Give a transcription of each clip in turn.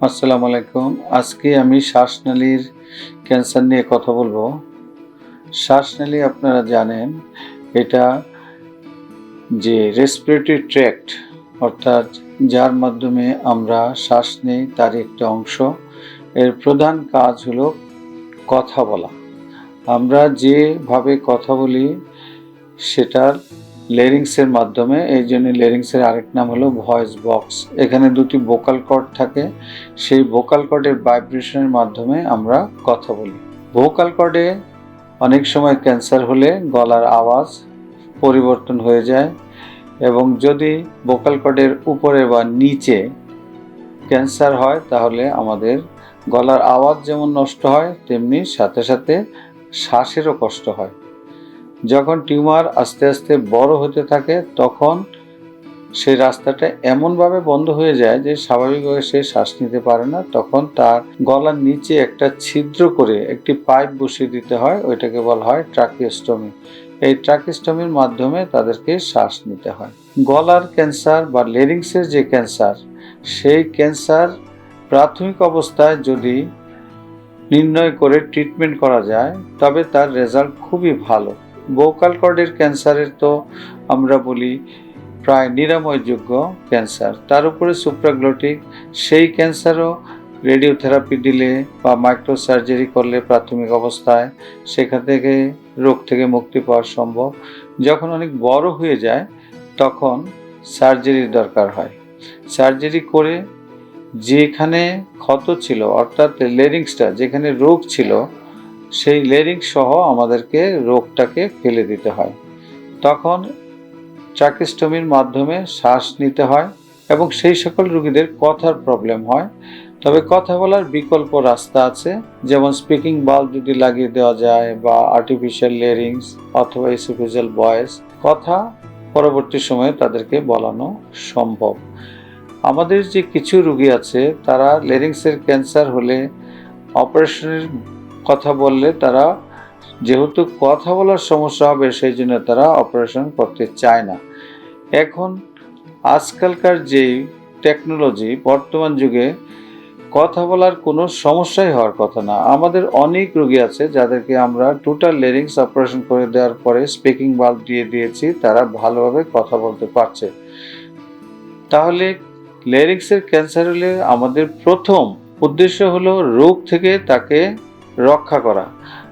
আসসালামু আলাইকুম। আজকে আমি শ্বাসনালীর ক্যান্সার নিয়ে কথা বলব। শ্বাসনালী আপনারা জানেন, এটা যে রেসপিরেটরি ট্র্যাক্ট অর্থাৎ যার মাধ্যমে আমরা শ্বাস নেই তার একটা অংশ। এর প্রধান কাজ হলো কথা বলা। আমরা যেভাবে কথা বলি, সেটার লেরিংসের মাধ্যমে, এই জন্য লেরিংসের আরেক নাম হলো ভয়েস বক্স। এখানে দুটি ভোকাল কর্ড থাকে। সেই ভোকাল কর্ডের ভাইব্রেশনের মাধ্যমে আমরা কথা বলি। ভোকাল কর্ডে অনেক সময় ক্যান্সার হলে গলার আওয়াজ পরিবর্তন হয়ে যায় এবং যদি ভোকাল কর্ডের উপরে বা নিচে ক্যান্সার হয়, তাহলে আমাদের গলার আওয়াজ যেমন নষ্ট হয়, তেমনি সাথে সাথে শ্বাসেরও কষ্ট হয়। যখন টিউমার আস্তে আস্তে বড় হতে থাকে, তখন সেই রাস্তাটা এমনভাবে বন্ধ হয়ে যায় যে স্বাভাবিকভাবে সে শ্বাস নিতে পারে না। তখন তার গলার নিচে একটা ছিদ্র করে একটি পাইপ বসিয়ে দিতে হয়, ওইটাকে বলা হয় ট্রাকিওস্টমি। এই ট্রাকিস্টমির মাধ্যমে তাদেরকে শ্বাস নিতে হয়। গলার ক্যান্সার বা লেরিংসের যে ক্যান্সার, সেই ক্যান্সার প্রাথমিক অবস্থায় যদি নির্ণয় করে ট্রিটমেন্ট করা যায়, তবে তার রেজাল্ট খুবই ভালো। ভোকাল কর্ডের ক্যান্সারের তো আমরা বলি প্রায় নিরাময়যোগ্য ক্যান্সার। তার উপরে সুপ্রাগ্লোটিক, সেই ক্যান্সারও রেডিওথেরাপি দিলে বা মাইক্রো সার্জারি করলে প্রাথমিক অবস্থায় সেখান থেকে রোগ থেকে মুক্তি পাওয়া সম্ভব। যখন অনেক বড় হয়ে যায়, তখন সার্জারির দরকার হয়। সার্জারি করে যেখানে ক্ষত ছিল, অর্থাৎ লেরিংসটা যেখানে রোগ ছিল সেই লেরিংস সহ আমাদেরকে রোগটাকে ফেলে দিতে হয়। তখন ট্রাকিস্টমির মাধ্যমে শ্বাস নিতে হয় এবং সেই সকল রুগীদের কথার প্রবলেম হয়। তবে কথা বলার বিকল্প রাস্তা আছে, যেমন স্পিকিং বাল্ব যদি লাগিয়ে দেওয়া যায় বা আর্টিফিশিয়াল লেরিংস অথবা এসিফিজিয়াল ভয়েস কথা পরবর্তী সময়ে তাদেরকে বলানো সম্ভব। আমাদের যে কিছু রুগী আছে, তারা লেরিংসের ক্যান্সার হলে অপারেশনের কথা বললে তারা, যেহেতু কথা বলার সমস্যা হবে, সেই জন্য তারা অপারেশন করতে চায় না। এখন আজকালকার যেই টেকনোলজি বর্তমান যুগে কথা বলার কোনো সমস্যাই হওয়ার কথা না। আমাদের অনেক রোগী আছে যাদেরকে আমরা টোটাল লেরিংস অপারেশন করে দেওয়ার পরে স্পিকিং বাল্ব দিয়ে দিয়েছি, তারা ভালোভাবে কথা বলতে পারছে। তাহলে লেরিংসের ক্যান্সার হলে আমাদের প্রথম উদ্দেশ্য হলো রোগ থেকে তাকে রক্ষা করা।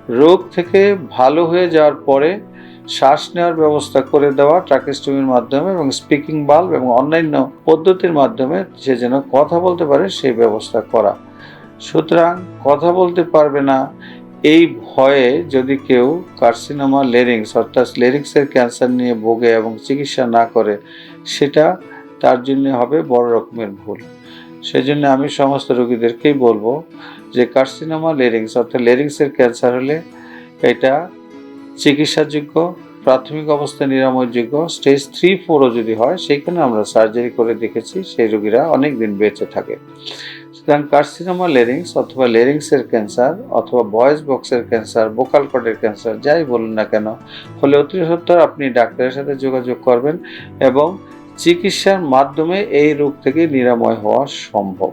রোগ থেকে ভালো হয়ে যাওয়ার পরে শ্বাস নেওয়ার ব্যবস্থা করে দেওয়া ট্রাকেস্টমির মাধ্যমে এবং স্পিকিং বাল্ব এবং অন্যান্য পদ্ধতির মাধ্যমে সে যেন কথা বলতে পারে, সেই ব্যবস্থা করা। সুতরাং কথা বলতে পারবে না। এই ভয়ে যদি কেউ কার্সিনোমা লেরিংস অর্থাৎ লেরিংসের ক্যান্সার নিয়ে ভোগে এবং চিকিৎসা না করে, সেটা তার জন্য হবে বড় রকমের ভুল। সেজন্য আমি সমস্ত রোগীদেরকেই বলব যে কার্সিনোমা লেরিংস অর্থাৎ লেরিংসের ক্যান্সার হলে এটা চিকিৎসাযোগ্য, প্রাথমিক অবস্থায় নিরাময়যোগ্য স্টেজ থ্রি ফোরও যদি হয়, সেইখানে আমরা সার্জারি করে দেখেছি, সেই রোগীরা অনেক দিন বেঁচে থাকে। সুতরাং কার্সিনোমা লেরিংস অথবা লেরিংসের ক্যান্সার অথবা ভয়েস বক্সের ক্যান্সার বোকাল কটের ক্যান্সার যাই বলুন না কেন, হলে অতি আপনি ডাক্তারের সাথে যোগাযোগ করবেন এবং চিকিৎসার মাধ্যমে এই রোগ থেকে নিরাময় হওয়া সম্ভব।